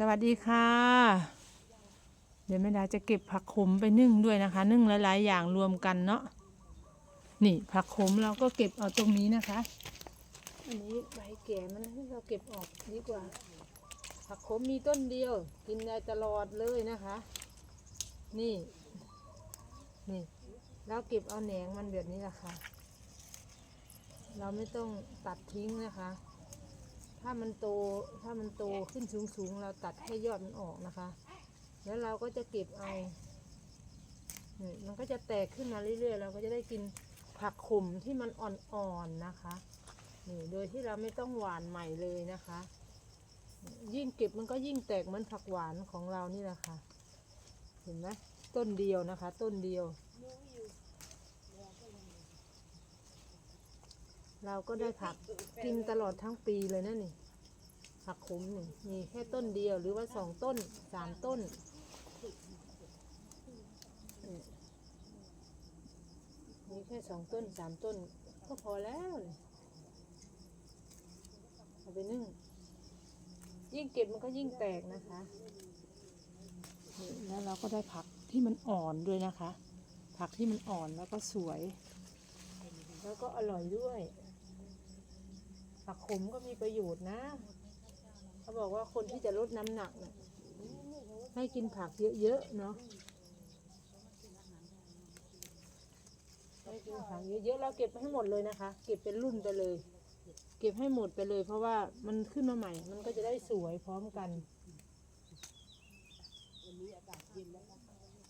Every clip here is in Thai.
สวัสดีค่ะ เดี๋ยวแม่ดาจะเก็บผักขมไปนึ่งด้วยนะคะ นึ่งหลายๆอย่างรวมกันเนาะนี่ผักขมเราก็เก็บเอาตรงนี้นะคะ อันนี้ใบแก่มันให้เราเก็บออกดีกว่า ผักขมมีต้นเดียว กินได้ตลอดเลยนะคะ นี่ นี่เราเก็บเอาแหนงมันแบบนี้แหละค่ะ เราไม่ต้องตัดทิ้งนะคะ ถ้ามันโตถ้ามันโตขึ้นสูงสูงๆเราตัดให้ยอดมันออกนะคะ แล้วเราก็จะเก็บเอามันก็จะแตกขึ้นมาเรื่อยๆ เราก็จะได้กินผักขมที่มันอ่อนๆนะคะนี่โดยที่เราไม่ต้องหวานใหม่เลยนะคะ ยิ่งเก็บมันก็ยิ่งแตกเหมือนผักหวานของเรานี่แหละค่ะ เห็นไหมต้นเดียวนะคะ ต้นเดียว เราก็ได้ผักกินตลอดทั้งปีเลยนะนี่ ผักขมนี่มีแค่ต้นเดียวหรือว่าสองต้นสามต้นนี่มีแค่สองต้นสามต้น ก็พอแล้วนี่เอาไปนึ่ง ยิ่งเก็บมันก็ยิ่งแตกนะคะนี่แล้วเราก็ได้ผักที่มันอ่อนด้วยนะคะ ผักที่มันอ่อนแล้วก็สวย แล้วก็อร่อยด้วย ผักขมก็มีประโยชน์นะ เขาบอกว่าคนที่จะลดน้ำหนักน่ะให้กินผักเยอะๆเนาะให้กินผักเยอะๆเราเก็บให้หมดเลยนะคะ เก็บเป็นรุ่นไปเลย เก็บให้หมดไปเลย เพราะว่ามันขึ้นมาใหม่ มันก็จะได้สวยพร้อมกัน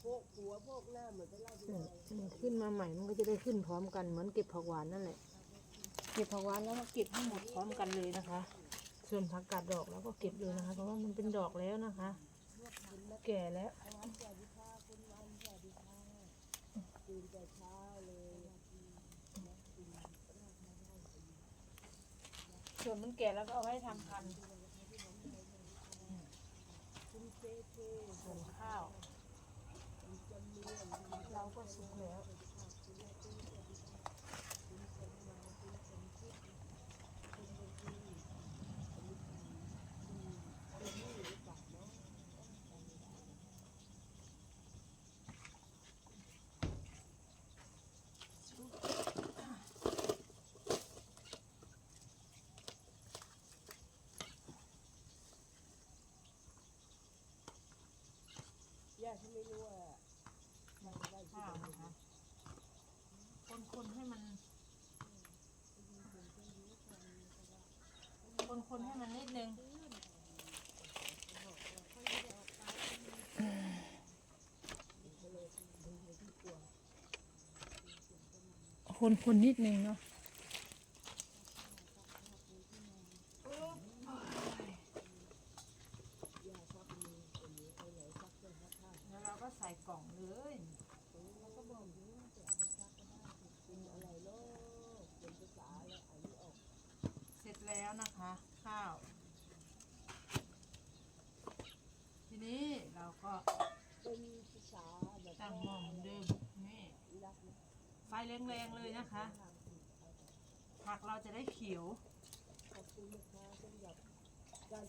พวกหัวพวกหน้าเหมือนเป็นเหล้าที่อืมมันขึ้นมาใหม่ มันก็จะได้ขึ้นพร้อมกันเหมือนเก็บผักหวานนั่นแหละ เก็บผักหวานแล้วมาเก็บให้หมดพร้อมกันเลยนะคะ ส่วนผักกาดดอกเราก็เก็บเลยนะคะ เพราะว่ามันเป็นดอกแล้วนะคะ แก่แล้วส่วนมันแก่แล้วก็เอาไว้ทำพันธุ์ คุณเจ๊เจ๊ ส่วนข้าวเราก็สุกแล้ว ย่าที่ไม่รู้ว่ามันได้ข้าวนะคะคนๆให้มัน คนๆให้มันนิดนึงคนๆนิดนึงเนาะ แล้วเราก็ใส่กล่องเลย แล้วก็บอกอยู่ว่าจะเอาไปซักก็ได้เป็นอะไรเนาะเป็นภาษาแล้วอ่านไม่ออก เสร็จแล้วนะคะ ข้าว ทีนี้เราก็ เป็นภาษาแบบ ตั้งหม้อเหมือนเดิมนี่ไฟแรงๆเลยนะคะ ผักเราจะได้เขียว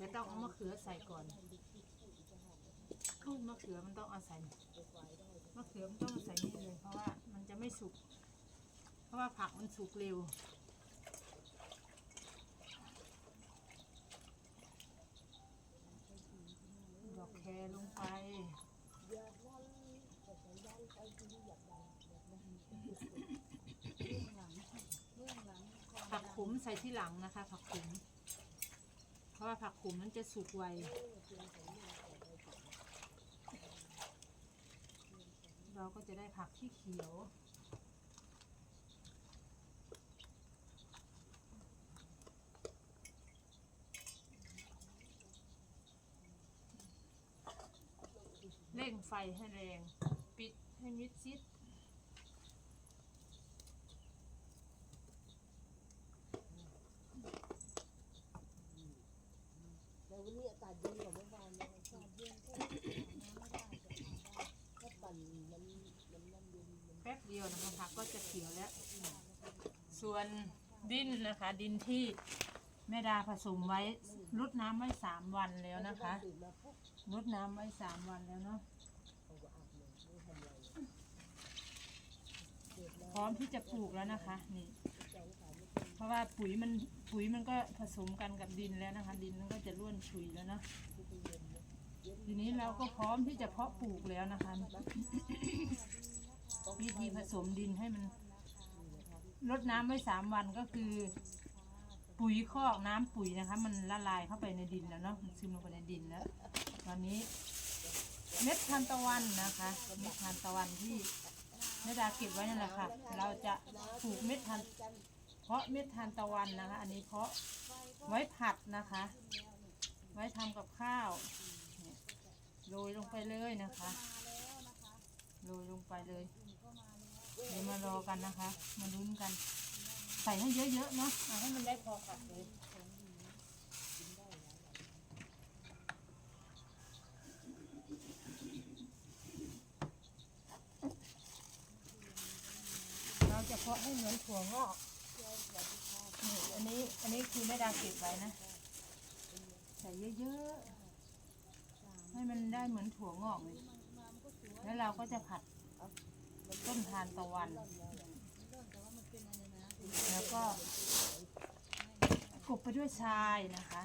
จะต้องเอามะเขือใส่ก่อนอู้มะเขือมันต้องเอาใส่มะเขือมันต้องอาใส่นี่เลยเพราะว่ามันจะไม่สุก เพราะว่าผักมันสุกเร็ว ดอกแครลงไป อยากวันแต่สัญญาณไปที่นี่อยากดังอยากดัง ผัก ขมใส่ที่หลังนะคะ ผักขม เพราะว่าผักขมมันจะสุกไวเราก็จะได้ผักที่เขียวเร่งไฟให้แรง ปิดให้มิดชิด แต่วันนี้อากาศเย็นกว่าเมื่อวานนะอากาศเย็นก็ไม่ได้ถ้าปั่นมันมันมันเย็นมัน แป๊บเดี ยวนะคะผักก็จะเขียวแล้ว ส่วนดินนะคะ ดินที่แม่ดาผสมไว้รดน้ำไว้สามวันแล้วนะคะรดน้ำไว้สามวันแล้วเนาะพร้อมที่จะปลูกแล้วนะคะนี่เพราะว่าปุ๋ยมันปุ๋ยมันก็ผสมกันกับดินแล้วนะคะ ดินมันก็จะร่วนฉุยแล้วเนาะทีนี้เราก็พร้อมที่จะเพาะปลูกแล้วนะคะ วิธีผสมดินให้มันรดน้ำไว้สามวันก็คือ ปุ๋ยคอกน้ำปุ๋ยนะคะ มันละลายเข้าไปในดินแล้วเนาะมันซึมลงไปในดินแล้วตอนนี้เม็ดทานตะวันนะคะเม็ดทานตะวันที่แม่ดาเก็บไว้นั่นแหละค่ะ เราจะปลูกเม็ดทานเพาะเม็ดทานตะวันนะคะ อันนี้เพาะไว้ผัดนะคะ ไว้ทำกับข้าวโรยลงไปเลยนะคะ โรยลงไปเลยเดี๋ยวมารอกันนะคะ มาลุ้นกัน ใส่ให้เยอะๆเนาะเอาให้มันได้พอผัดเลยเราจะเพาะให้เหมือนถั่วงอกนี่อันนี้อันนี้คือแม่ดาเก็บไว้นะ ใส่เยอะๆ ให้มันได้เหมือนถั่วงอกเลย แล้วเราก็จะผัดต้นทานตะวัน แล้วก็กบไปด้วยทรายนะคะ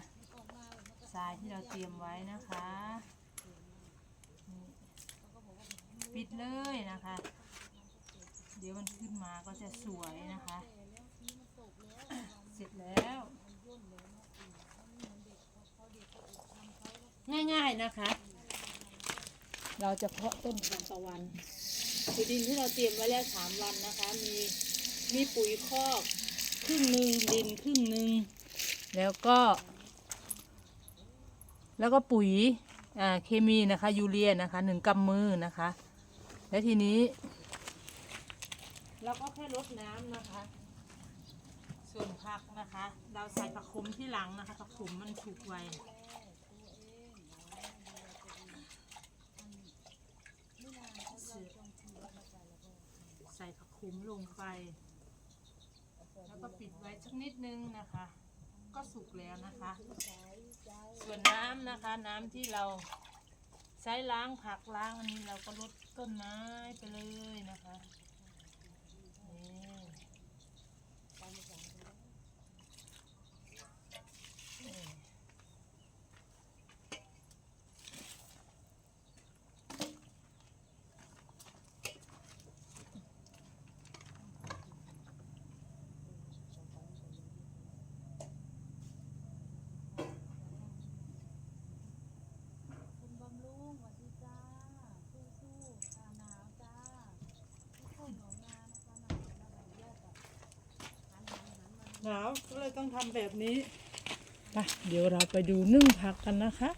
ทรายที่เราเตรียมไว้นะคะปิดเลยนะคะ เดี๋ยวมันขึ้นมาก็จะสวยนะคะ เสร็จแล้ว ง่ายๆนะคะ เราจะเพาะต้นทานตะวันคือดินที่เราเตรียมไว้แล้วสามวันนะคะ มีมีปุ๋ยคอกครึ่งหนึ่งดินครึ่งหนึ่งแล้วก็ แล้วก็ปุ๋ยอ่าเคมีนะคะ ยูเรียนะคะหนึ่งกำมือนะคะ แล้วทีนี้เราก็แค่รดน้ำนะคะ ส่วนผักนะคะ เราใส่ผักขมที่หลังนะคะผักขมมันถูกไว ส่ผักคุ้มลงไป แล้วก็ปิดไว้สักนิดนึงนะคะ ก็สุกแล้วนะคะ ส่วนน้ำนะคะ น้ำที่เราใช้ล้างผักล้างอันนี้เราก็ลดต้นไม้ไปเลยนะคะนี่นี่ คุณบำรุงสวัสดีจ้า สู้สู้ๆค่ะหนาวจ้าทุกคนหนองนานะคะหนาวแล้วแบบแยกแบบหันหัน หนมันหนาวก็เลยต้องทำแบบนี้ไปเดี๋ยวเราไปดูนึ่งผักกันนะคะ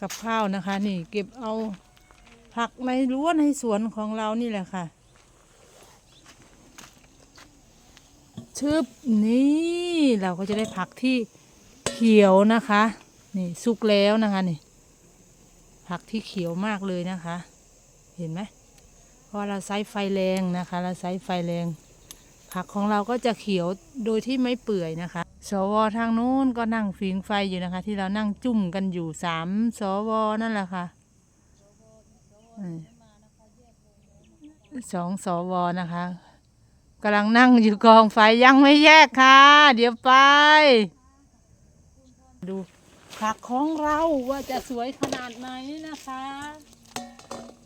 กับข้าวนะคะ นี่เก็บเอาผักในรั้วในสวนของเรานี่แหละค่ะชึบนี่เราก็จะได้ผักที่เขียวนะคะ นี่สุกแล้วนะคะนี่ผักที่เขียวมากเลยนะคะ เห็นไหมเพราะเราใช้ไฟแรงนะคะ เราใช้ไฟแรง ผักของเราก็จะเขียวโดยที่ไม่เปื่อยนะคะ สวทางนู้นก็นั่งฟิงไฟอยู่นะคะ ที่เรานั่งจุ่มกันอยู่สามสวนั่นแหละค่ะสองสวนะคะกำลังนั่งอยู่กองไฟยังไม่แยกค่ะ เดี๋ยวไป ดูผักของเราว่าจะสวยขนาดไหนนะคะ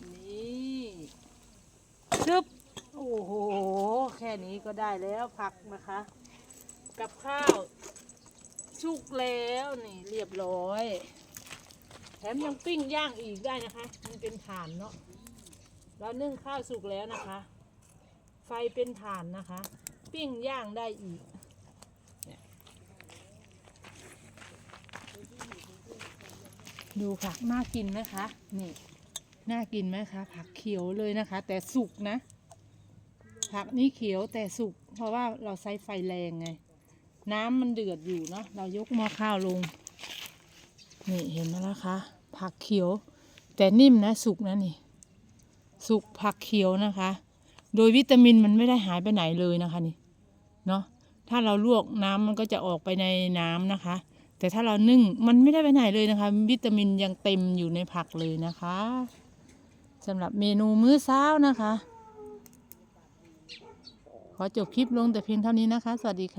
นี่ชึบ โอ้โห แค่นี้ก็ได้แล้วผักนะคะ กับข้าวสุกแล้วนี่เรียบร้อย แถมยังปิ้งย่างอีกได้นะคะ มันเป็นถ่านเนาะเรานึ่งข้าวสุกแล้วนะคะ ไฟเป็นถ่านนะคะ ปิ้งย่างได้อีกดูค่ะน่ากินไหมคะ นี่ น่ากินไหมคะ ผักเขียวเลยนะคะ แต่สุกนะ ผักนี่เขียวแต่สุก เพราะว่าเราใช้ไฟแรงไง น้ำมันเดือดอยู่เนาะเรายกหม้อข้าวลง นี่เห็นไหมล่ะคะ ผักเขียว แต่นิ่มนะสุกนะนี่ สุกผักเขียวนะคะ โดยวิตามินมันไม่ได้หายไปไหนเลยนะคะนี่เนาะถ้าเราลวกน้ำมันก็จะออกไปในน้ำนะคะ แต่ถ้าเรานึ่งมันไม่ได้ไปไหนเลยนะคะ วิตามินยังเต็มอยู่ในผักเลยนะคะสำหรับเมนูมื้อเช้านะคะ ขอจบคลิปลงแต่เพียงเท่านี้นะคะ สวัสดีค่ะ